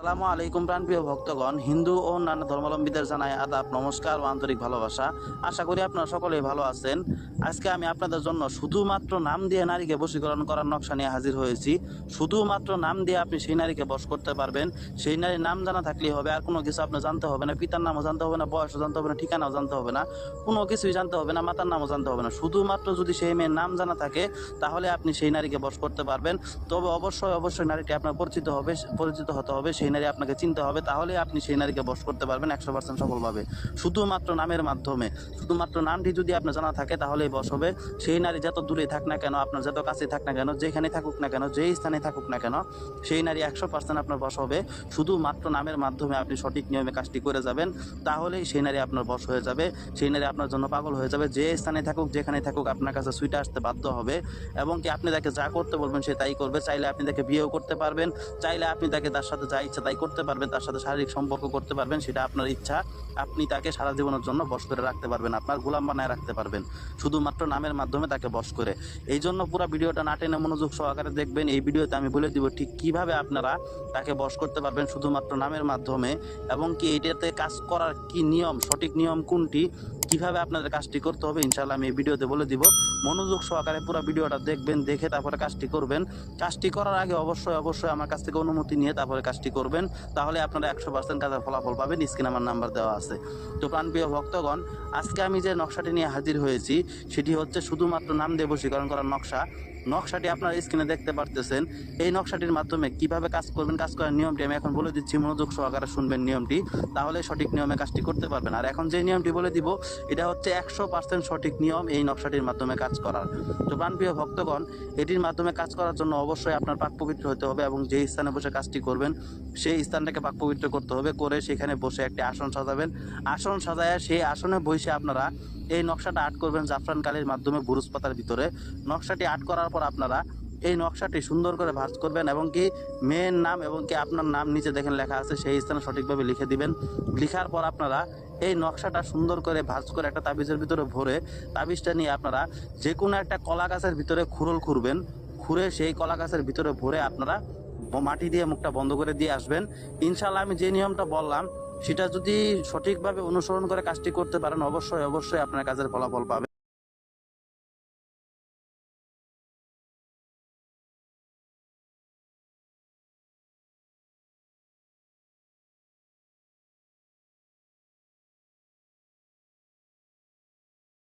আসসালামু আলাইকুম প্রাণপ্রিয় ভক্তগণ, হিন্দু ও অন্যান্য ধর্মাবলম্বীদের জানাই আদাব, নমস্কার ও আন্তরিক ভালোবাসা। আশা করি আপনারা সকলেই ভালো আছেন। আজকে আমি আপনাদের জন্য শুধুমাত্র নাম দিয়ে নারীকে বশীকরণ করার নকশা নিয়ে হাজির হয়েছি। শুধুমাত্র নাম দিয়ে আপনি সেই নারীকে বশ করতে পারবেন। সেই নারীর নাম জানা থাকলেই হবে, আর কোনো কিছু আপনার জানতে হবে না। পিতার নামও জানতে হবে না, বয়সও জানতে হবে না, ঠিকানাও জানতে হবে না। কোনো কিছুই জানতে হবে না, মাতার নামও জানতে হবে না। শুধুমাত্র যদি সেই মেয়ের নাম জানা থাকে, তাহলে আপনি সেই নারীকে বশ করতে পারবেন। তবে অবশ্যই অবশ্যই নারীটি আপনার পরিচিত হবে, পরিচিত হতে হবে। সেই নারী আপনাকে চিনতে হবে, তাহলে আপনি সেই নারীকে বস করতে পারবেন একশো পার্সেন্ট সফলভাবে। শুধুমাত্র নামের মাধ্যমে। শুধুমাত্র নামটি যদি আপনার জানা থাকে, তাহলেই বস হবে। সেই নারী যত দূরে থাক না কেন, আপনার যত কাছে থাক না কেন যেখানে থাকুক না কেন, যেই স্থানে থাকুক না কেন, সেই নারী একশো পার্সেন্ট আপনার বস হবে। শুধুমাত্র নামের মাধ্যমে আপনি সঠিক নিয়মে কাজটি করে যাবেন, তাহলেই সেই নারী আপনার বস হয়ে যাবে। সেই নারী আপনার জন্য পাগল হয়ে যাবে। যে স্থানে থাকুক যেখানে থাকুক, আপনার কাছে সুইটে আসতে বাধ্য হবে। এবং কি আপনি তাকে যা করতে বলবেন, সে তাই করবে। চাইলে আপনি তাকে বিয়েও করতে পারবেন। চাইলে আপনি তাকে তার সাথে যা তাই করতে পারবেন, তার সাথে শারীরিক সম্পর্ক করতে পারবেন, সেটা আপনার ইচ্ছা। আপনি তাকে সারা জীবনের জন্য বশ করে রাখতে পারবেন, আপনার গোলাম বানায় রাখতে পারবেন, শুধুমাত্র নামের মাধ্যমে তাকে বশ করে। এই জন্য পুরো ভিডিওটা না টেনে মনোযোগ সহকারে দেখবেন, এই ভিডিওতে আমি বলে দিব ঠিক কীভাবে আপনারা তাকে বশ করতে পারবেন শুধুমাত্র নামের মাধ্যমে, এবং কি এইটাতে কাজ করার কি নিয়ম, সঠিক নিয়ম কোনটি কীভাবে আপনাদের কাজটি করতে হবে, ইনশাআল্লাহ আমি এই ভিডিওতে বলে দিব। মনোযোগ সহকারে পুরো ভিডিওটা দেখবেন, দেখে তারপরে কাজটি করবেন। কাজটি করার আগে অবশ্যই অবশ্যই আমার কাছ থেকে অনুমতি নিয়ে তারপরে কাজটি করবেন। তাহলে আপনারা একশো পার্সেন্ট কাজের ফলাফল পাবেন, স্ক্রিন আমার নাম্বার দেওয়া আছে। তো প্রাণপ্রিয় ভক্তগণ, আজকে আমি যে নকশাটি নিয়ে হাজির হয়েছি, সেটি হচ্ছে শুধুমাত্র নাম দিয়ে বশীকরণ করার নকশা। নকশাটি আপনারা স্ক্রিনে দেখতে পারতেছেন। এই নকশাটির মাধ্যমে কীভাবে কাজ করবেন, কাজ করার নিয়মটি আমি এখন বলে দিচ্ছি। মনোযোগ সহকারে শুনবেন নিয়মটি, তাহলে সঠিক নিয়মে কাজটি করতে পারবেন। আর এখন যে নিয়মটি বলে দিব, এটা হচ্ছে একশো পার্সেন্ট সঠিক নিয়ম এই নকশাটির মাধ্যমে কাজ করার। তো প্রাণপ্রিয় ভক্তগণ, এটির মাধ্যমে কাজ করার জন্য অবশ্যই আপনার পাক পবিত্র হতে হবে এবং যেই স্থানে বসে কাজটি করবেন, সেই স্থানটাকে পাক পবিত্র করতে হবে। করে সেখানে বসে একটি আসন সাজাবেন। আসন সাজায় সেই আসনে বসে আপনারা এই নকশাটা আর্ট করবেন জাফরান কালির মাধ্যমে বুরুজ পাতার ভিতরে। নকশাটি আর্ট করার পর আপনারা এই নকশাটি সুন্দর করে ভাঁজ করবেন এবং কি মেয়ের নাম এবং কি আপনার নাম নিচে দেখেন লেখা আছে, সেই স্থানে সঠিকভাবে লিখে দিবেন। লিখার পর আপনারা এই নকশাটা সুন্দর করে ভাঁজ করে একটা তাবিজের ভিতরে ভরে তাবিজটা নিয়ে আপনারা যে কোনো একটা কলা গাছের ভিতরে খুরল খুঁড়বেন খুঁড়ে সেই কলা গাছের ভিতরে ভরে আপনারা মাটি দিয়ে মুখটা বন্ধ করে দিয়ে আসবেন। ইনশাল্লাহ আমি যে নিয়মটা বললাম, সেটা যদি সঠিকভাবে অনুসরণ করে কাজটি করতে পারেন, অবশ্যই অবশ্যই আপনার কাজের ফলাফল পাবেন।